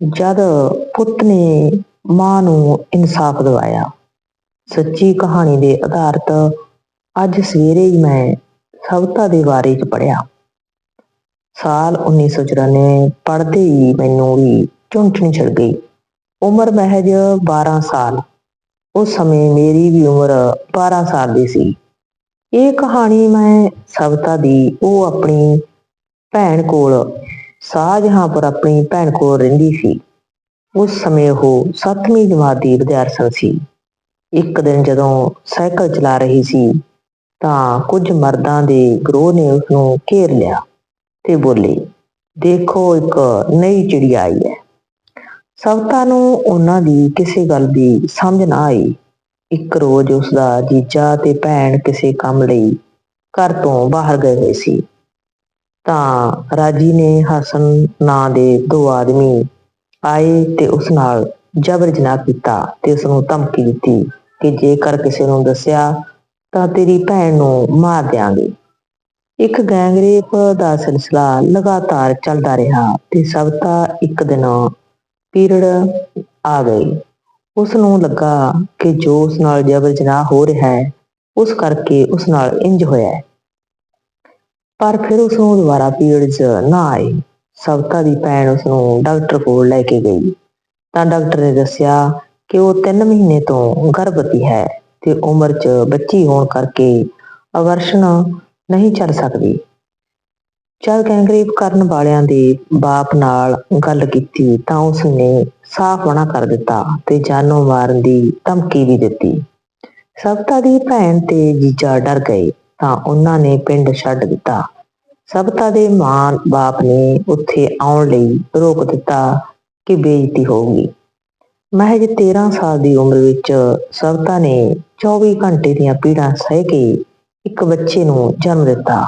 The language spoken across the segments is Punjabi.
ਜਦ ਪੁੱਤ ਨੇ ਮਾਂ ਨੂੰ ਇਨਸਾਫ ਦਿਵਾਇਆ, ਸੱਚੀ ਕਹਾਣੀ ਦੇ ਆਧਾਰਿਤ ਅੱਜ ਸਵੇਰੇ ਹੀ ਮੈਂ ਸਵਤਾ ਦੇ ਬਾਰੇ ਚ ਪੜਿਆ ਸਾਲ 1994 ਪੜ੍ਹਦੇ ਹੀ ਮੈਨੂੰ ਵੀ ਝੁੰਝਣੀ ਛੜ ਗਈ। ਉਮਰ ਮਹਿਜ 12 ਸਾਲ। ਉਸ ਸਮੇਂ ਮੇਰੀ ਵੀ ਉਮਰ 12 ਸਾਲ ਦੀ ਸੀ। ਇਹ ਕਹਾਣੀ ਮੈਂ ਸਵਤਾ ਦੀ ਉਹ ਆਪਣੀ ਭੈਣ ਕੋਲ ਸ਼ਾਹਜਹਾਂਪੁਰ ਆਪਣੀ ਭੈਣ ਕੋਲ ਰਹਿੰਦੀ ਸੀ। ਉਸ ਸਮੇਂ ਉਹ 7ਵੀਂ ਜਮਾਤ ਦੀ ਵਿਦਿਆਰਥਣ ਸੀ। ਇੱਕ ਦਿਨ ਜਦੋਂ ਸਾਈਕਲ ਚਲਾ ਰਹੀ ਸੀ, ਤਾਂ ਕੁਝ ਮਰਦਾਂ ਦੇ ਗਰੋਹ ਨੇ ਉਸ ਨੂੰ ਘੇਰ ਲਿਆ ਤੇ ਬੋਲੇ, ਦੇਖੋ, ਇੱਕ ਨਈ ਚਿੜੀਆ ਆਈ ਹੈ। ਸਵਤਾ ਨੂੰ ਉਹਨਾਂ ਦੀ ਕਿਸੇ ਗੱਲ ਦੀ ਸਮਝ ਨਾ ਆਈ। ਇੱਕ ਰੋਜ਼ ਉਸ ਦਾ ਜੀਜਾ ਤੇ ਭੈਣ ਕਿਸੇ ਕੰਮ ਲਈ ਘਰ ਤੋਂ ਬਾਹਰ ਗਏ ਹੋਏ ਸੀ। ਤਾਂ ਰਾਜੀ ਨੇ ਹਸਨ ਨਾਂ ਦੇ ਦੋ ਆਦਮੀ ਆਏ ਤੇ ਉਸ ਨਾਲ ਜ਼ਬਰ ਜਨਾਹ ਕੀਤਾ ਤੇ ਉਸ ਨੂੰ ਧਮਕੀ ਦਿੱਤੀ ਕਿ ਜੇਕਰ ਕਿਸੇ ਨੂੰ ਦੱਸਿਆ ਤਾਂ ਤੇਰੀ ਭੈਣ ਨੂੰ ਮਾਰ ਦਿਆਂਗੇ। ਇੱਕ ਗੈਂਗਰੇਪ ਦਾ ਸਿਲਸਿਲਾ ਲਗਾਤਾਰ ਚੱਲਦਾ ਰਿਹਾ ਤੇ ਸਵਤਾ ਇੱਕ ਦਿਨ ਪੀਰੀਅਡ ਆ ਗਈ ਉਸ ਨੂੰ ਲੱਗਾ ਕਿ ਜੋ ਉਸ ਨਾਲ ਜ਼ਬਰ ਜਨਾਹ ਹੋ ਰਿਹਾ ਹੈ, ਉਸ ਕਰਕੇ ਉਸ ਨਾਲ ਇੰਜ ਹੋਇਆ ਪਰ ਫਿਰ ਉਸ ਨੂੰ ਦੁਬਾਰਾ ਚ ਨਾ ਆਏ। ਸਵਤਾ ਦੀ ਭੈਣ ਉਸ ਨੂੰ ਡਾਕਟਰ ਕੋਲ ਲੈ ਕੇ ਗਈ। ਤਾਂ ਡਾਕਟਰ ਨੇ ਦੱਸਿਆ ਕਿ ਉਹ 3 ਮਹੀਨੇ ਤੋਂ ਗਰਭਵਤੀ ਹੈ ਤੇ ਉਮਰ 'ਚ ਬੱਚੀ ਹੋਣ ਕਰਕੇ ਅਵਰਸ਼ਨ ਨਹੀਂ ਚੱਲ ਸਕਦੀ। ਜਦ ਗੈਂਗਰੇਪ ਕਰਨ ਵਾਲਿਆਂ ਦੇ ਬਾਪ ਨਾਲ ਗੱਲ ਕੀਤੀ ਤਾਂ ਉਸ ਨੇ ਸਾਫ਼ ਮਨਾ ਕਰ ਦਿੱਤਾ ਤੇ ਜਾਨੋਂ ਮਾਰਨ ਦੀ ਧਮਕੀ ਵੀ ਦਿੱਤੀ। ਸਬਤਾ ਦੀ ਭੈਣ ਤੇ ਜੀਜਾ ਡਰ ਗਏ। ਤਾਂ ਉਹਨਾਂ ਨੇ ਪਿੰਡ ਛੱਡ ਦਿੱਤਾ। ਸਬਤਾ ਦੇ ਮਾਂ ਬਾਪ ਨੇ ਉੱਥੇ ਆਉਣ ਲਈ ਰੋਕ ਦਿੱਤਾ ਕਿ ਬੇਇੱਜ਼ਤੀ ਹੋਊਗੀ ਮਹਿਜ 13 ਸਾਲ ਦੀ ਉਮਰ ਵਿੱਚ ਸਬਤਾ ਨੇ 24 ਘੰਟੇ ਦੀਆਂ ਪੀੜਾਂ ਸਹਿ ਕੇ ਇੱਕ ਬੱਚੇ ਨੂੰ ਜਨਮ ਦਿੱਤਾ।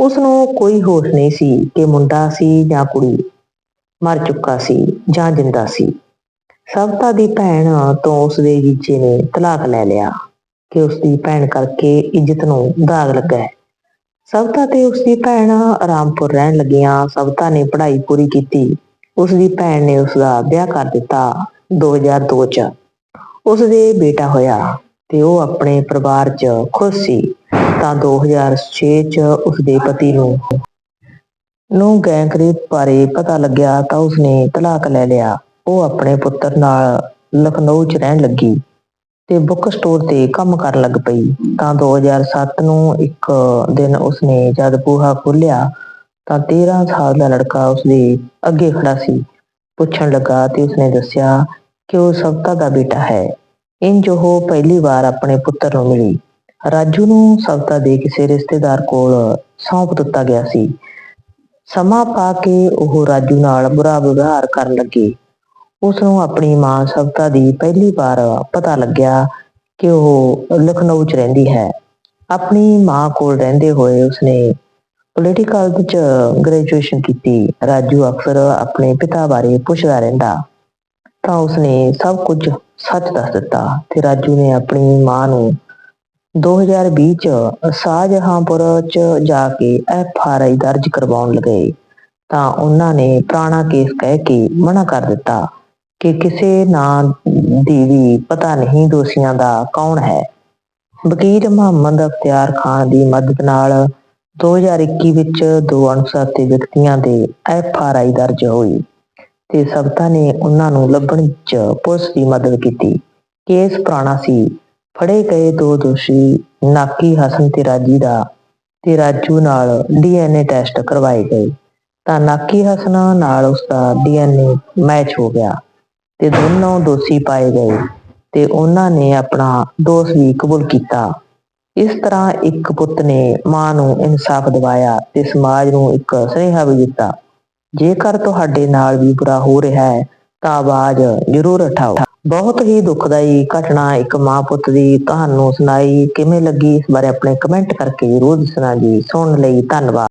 ਉਸ ਨੂੰ ਕੋਈ ਹੋਸ਼ ਨਹੀਂ ਸੀ ਕਿ ਮੁੰਡਾ ਸੀ ਜਾਂ ਕੁੜੀ। ਮਰ ਚੁੱਕਾ ਸੀ ਜਾਂ ਜਿੰਦਾ ਸੀ। ਸਬਤਾ ਦੀ ਭੈਣ ਤੋਂ ਉਸ ਦੇ ਜੀਜੇ ਨੇ ਤਲਾਕ ਲੈ ਲਿਆ। ਕਿ ਉਸ ਦੀ ਭੈਣ ਕਰਕੇ ਇੱਜ਼ਤ ਨੂੰ ਦਾਗ ਲੱਗਾ ਹੈ। ਸਬਤਾ ਤੇ ਉਸ ਦੀ ਭੈਣ ਆਰਾਮਪੁਰ ਰਹਿਣ ਲੱਗੀਆਂ। ਸਵਤਾ ਨੇ ਪੜ੍ਹਾਈ ਪੂਰੀ ਕੀਤੀ। ਉਸ ਦੀ ਭੈਣ ਨੇ ਉਸ ਦਾ ਵਿਆਹ ਕਰ ਦਿੱਤਾ 2002 ਚ। ਉਸ ਦੇ ਬੇਟਾ ਹੋਇਆ ਤੇ ਉਹ ਆਪਣੇ ਪਰਿਵਾਰ 'ਚ ਖੁਸ਼ ਸੀ। ਤਾਂ 2006 ਚ ਉਸ ਦੇ ਪਤੀ ਨੂੰ ਨੂੰ ਗੈਂਗਰੇਪ ਬਾਰੇ ਪਤਾ ਲੱਗਿਆ ਤਾਂ ਉਸਨੇ ਤਲਾਕ ਲੈ ਲਿਆ। ਉਹ ਆਪਣੇ ਪੁੱਤਰ ਨਾਲ ਲਖਨਊ 'ਚ ਰਹਿਣ ਲੱਗੀ। ਤੇ ਬੁੱਕ ਸਟੋਰ ਤੇ ਕੰਮ ਕਰਨ ਲੱਗ ਪਈ। ਤਾਂ 2007 ਨੂੰ ਇੱਕ ਦਿਨ ਉਸਨੇ ਜਦ ਬੂਹਾ ਖੋਲ੍ਹਿਆ, ਤਾਂ 13 ਸਾਲ ਦਾ ਲੜਕਾ ਉਸਦੇ ਅੱਗੇ ਖੜਾ ਸੀ। ਪੁੱਛਣ ਲੱਗਾ ਤੇ ਉਸਨੇ ਦੱਸਿਆ ਕਿ ਉਹ ਸਵਤਾ ਦਾ ਬੇਟਾ ਹੈ। ਇੰਜ ਉਹ ਪਹਿਲੀ ਵਾਰ ਆਪਣੇ ਪੁੱਤਰ ਨੂੰ ਮਿਲੀ। ਰਾਜੂ ਨੂੰ ਸਵਤਾ ਦੇ ਕਿਸੇ ਰਿਸ਼ਤੇਦਾਰ ਕੋਲ ਸੌਂਪ ਦਿੱਤਾ ਗਿਆ ਸੀ। ਸਮਾਂ ਪਾ ਕੇ ਉਹ ਰਾਜੂ ਨਾਲ ਬੁਰਾ ਵਿਵਹਾਰ ਕਰਨ ਲੱਗੇ। ਉਸ ਨੂੰ ਆਪਣੀ ਮਾਂ ਸਵਤਾ ਦੀ ਪਹਿਲੀ ਵਾਰ ਪਤਾ ਲੱਗਿਆ ਕਿ ਉਹ ਲਖਨਊ 'ਚ ਰਹਿੰਦੀ ਹੈ। ਆਪਣੀ ਮਾਂ ਕੋਲ ਰਹਿੰਦੇ ਹੋਏ ਉਸਨੇ ਪੋਲੀਟੀਕਲ ਵਿੱਚ ਗ੍ਰੈਜੂਏਸ਼ਨ ਕੀਤੀ। ਰਾਜੂ ਅਕਸਰ ਆਪਣੇ ਪਿਤਾ ਬਾਰੇ ਪੁੱਛਦਾ ਰਹਿੰਦਾ। ਤਾਂ ਉਸਨੇ ਸਭ ਕੁਝ ਸੱਚ ਦੱਸ ਦਿੱਤਾ ਤੇ ਰਾਜੂ ਨੇ ਆਪਣੀ ਮਾਂ ਨੂੰ 2020 ਚ ਸ਼ਾਹਜਹਾਂਪੁਰ ਚ ਜਾ ਕੇ ਐਫ ਆਰ ਆਈ ਦਰਜ ਕਰਵਾਉਣ ਲਗੇ। ਤਾਂ ਉਹਨਾਂ ਨੇ ਪੁਰਾਣਾ ਕੇਸ ਕਹਿ ਕੇ ਮਨਾ ਕਰ ਦਿੱਤਾ। ਕਿ ਕਿਸੇ ਨਾਂ ਦੀ ਵੀ ਪਤਾ ਨਹੀਂ ਦੋਸ਼ੀਆਂ ਦਾ ਕੌਣ ਹੈ। ਵਕੀਲ ਮੁਹੰਮਦ ਅਖਤਿਆਰ ਖਾਨ ਦੀ ਮਦਦ ਨਾਲ 2021 ਵਿੱਚ ਦੋ ਅਣਪਛਾਤੇ ਵਿਅਕਤੀਆਂ ਦੇ ਐਫ ਆਰ ਆਈ ਦਰਜ ਹੋਈ ਤੇ ਸਬਤਾ ਨੇ ਉਹਨਾਂ ਨੂੰ ਲੱਭਣ 'ਚ ਪੁਲਿਸ ਦੀ ਮਦਦ ਕੀਤੀ। ਕੇਸ ਪੁਰਾਣਾ ਸੀ। ਫੜੇ ਗਏ ਦੋ ਦੋਸ਼ੀ ਨਾਕੀ ਹਸਨ ਤੇ ਰਾਜੀ ਦਾ ਤੇ ਰਾਜੂ ਨਾਲ ਡੀਐਨਏ ਟੈਸਟ ਕਰਵਾਏ ਗਏ। ਤਾਂ ਨਾਕੀ ਹਸਨ ਨਾਲ ਉਸ ਦਾ ਡੀਐਨਏ ਮੈਚ ਹੋ ਗਿਆ। ਤੇ ਦੋਨੋਂ ਦੋਸ਼ੀ ਪਾਏ ਗਏ ਤੇ ਉਹਨਾਂ ਨੇ ਆਪਣਾ ਦੋਸ਼ ਵੀ ਕਬੂਲ ਕੀਤਾ। ਇਸ ਤਰ੍ਹਾਂ ਇੱਕ ਪੁੱਤ ਨੇ ਮਾਂ ਨੂੰ ਇਨਸਾਫ ਦਿਵਾਇਆ ਤੇ ਸਮਾਜ ਨੂੰ ਇੱਕ ਸੁਨੇਹਾ ਵੀ ਦਿੱਤਾ। ਜੇਕਰ ਤੁਹਾਡੇ ਨਾਲ ਵੀ ਬੁਰਾ ਹੋ ਰਿਹਾ ਹੈ, ਤਾਂ ਆਵਾਜ਼ ਜ਼ਰੂਰ ਉਠਾਓ। ਬਹੁਤ ਹੀ ਦੁਖਦਾਈ ਘਟਨਾ ਇੱਕ ਮਾਂ ਪੁੱਤ ਦੀ ਤੁਹਾਨੂੰ ਸੁਣਾਈ ਕਿਵੇਂ ਲੱਗੀ, ਇਸ ਬਾਰੇ ਆਪਣੇ ਕਮੈਂਟ ਕਰਕੇ ਜ਼ਰੂਰ ਦੱਸਣਾ ਜੀ। ਸੁਣਨ ਲਈ ਧੰਨਵਾਦ।